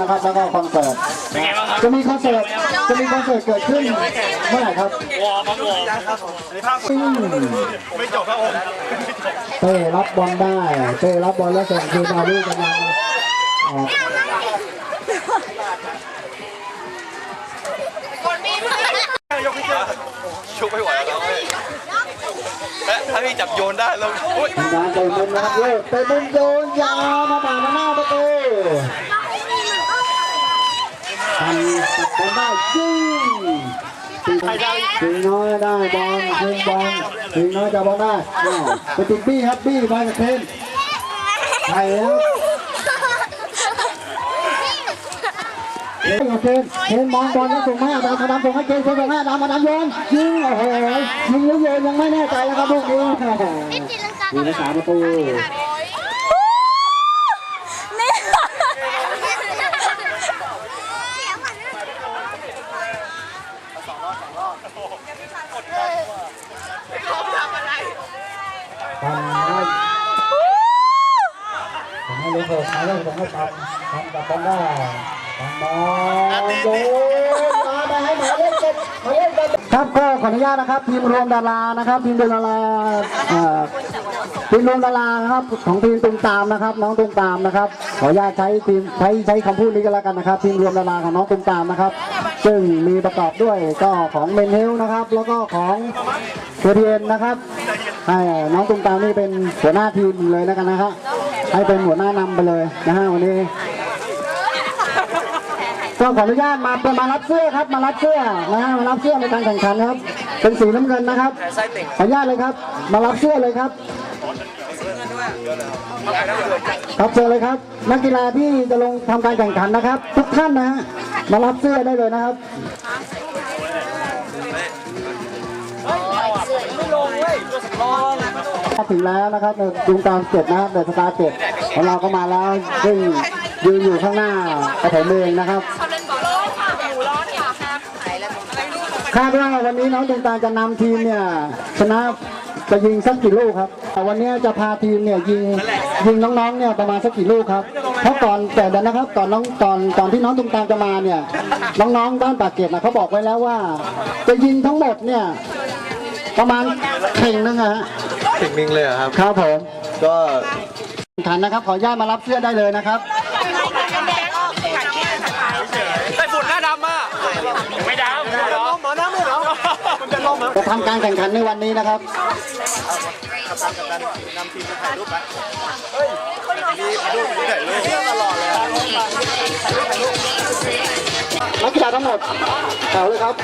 มีคอนเสิร์ตจะมีคอนเสิร์ตเกิดขึ้นเมื่อไหร่ครับวอร์มครับวอร์มอืมไม่จบครับผมเต้รับบอลได้เต้รับบอลแล้วส่งคืนมาลูกกำลังออกยกพี่เจ้าชกไม่ไหวแล้วเว้ยถ้าพี่จับโยนได้แล้วอุ้ยทำงานเต็มมุมนะครับโยกเต็มมุมโยนยาวมาป่ามาหน้าประตู ทำตัดบอลได้ยิงถึงน้อยได้บอลถึงบอลถึงน้อยจะบอลได้ไปติดบี้ครับบี้มาจากเทนใช่แล้วเฮ้ยโอเคเทนมองบอลแล้วส่งให้อาดามาดามส่งให้เจนส่งให้อาดามาดามโยนยิงโอ้โหยิงหรือโยนยังไม่แน่ใจแล้วครับลูกนี้มีรักษาประตู ทำให้ลูกเขยทำให้ทำให้ทำทำกับกันได้ทำบอลโยนมาได้ให้หมายเลขเจ็ดหมายเลขเจ็ดครับก็ขออนุญาตนะครับทีมรวมดารานะครับทีมรวมดาราอ่อทีมรวมดารานะครับของทีมตุงตามนะครับ น้องตุงตามนะครับ ขออนุญาตใช้ทีมใช้ใช้คำพูดนี้ก็แล้วกันนะครับ ทีมรวมดาราของน้องตุงตามนะครับ ซึ่งมีประกอบด้วยก็ของเมนเฮลนะครับ แล้วก็ของเทเทียนนะครับให้น้องตุ้มตามนี่เป็นหัวหน้าทีมเลยแล้วกันนะครับ ให้เป็นหัวหน้านำไปเลยนะฮะวันนี้ก็ขออนุญาตมามารับเสื้อครับ มารับเสื้อนะฮะมารับเสื้อในการแข่งขันครับ เป็นสีน้ำเงินนะครับ ขออนุญาตเลยครับ มารับเสื้อเลยครับครับเชิญเลยครับ นักกีฬาที่จะลงทำการแข่งขันนะครับ ทุกท่านนะฮะมารับเสื้อได้เลยนะครับ ถึงแล้วนะครับในดวงตามเจ็ดนะครับเดอะสตาร์เจ็ดของเราก็มาแล้วซึ่งยืนอยู่ข้างหน้าปฐมเองนะครับคาดว่าวันนี้น้องดวงตาจะนำทีมเนี่ยชนะจะยิงสักกี่ลูกครับแต่วันนี้จะพาทีมเนี่ยยิงยิงน้องๆเนี่ยประมาณสักกี่ลูกครับ เพราะก่อนแต่เดี๋ยวนะครับก่อนน้องก่อนก่อนที่น้องดวงตาจะมาเนี่ยน้องๆบ้านปากเกร็ดนะเขาบอกไว้แล้วว่า จะยิงทั้งหมดเนี่ยประมาณเข่งนึงอะฮะ ถึงมิงเลยครับ ครับผมก็ขันนะครับ ขออนุญาตมารับเสื้อได้เลยนะครับไต้ฝุ่นหน้าดำอะไม่ดำเหรอหมอน้ำไม่เหรอมันจะลมเหรอจะทำการแข่งขันในวันนี้นะครับนักกีฬาทั้งหมดแถวเลยครับ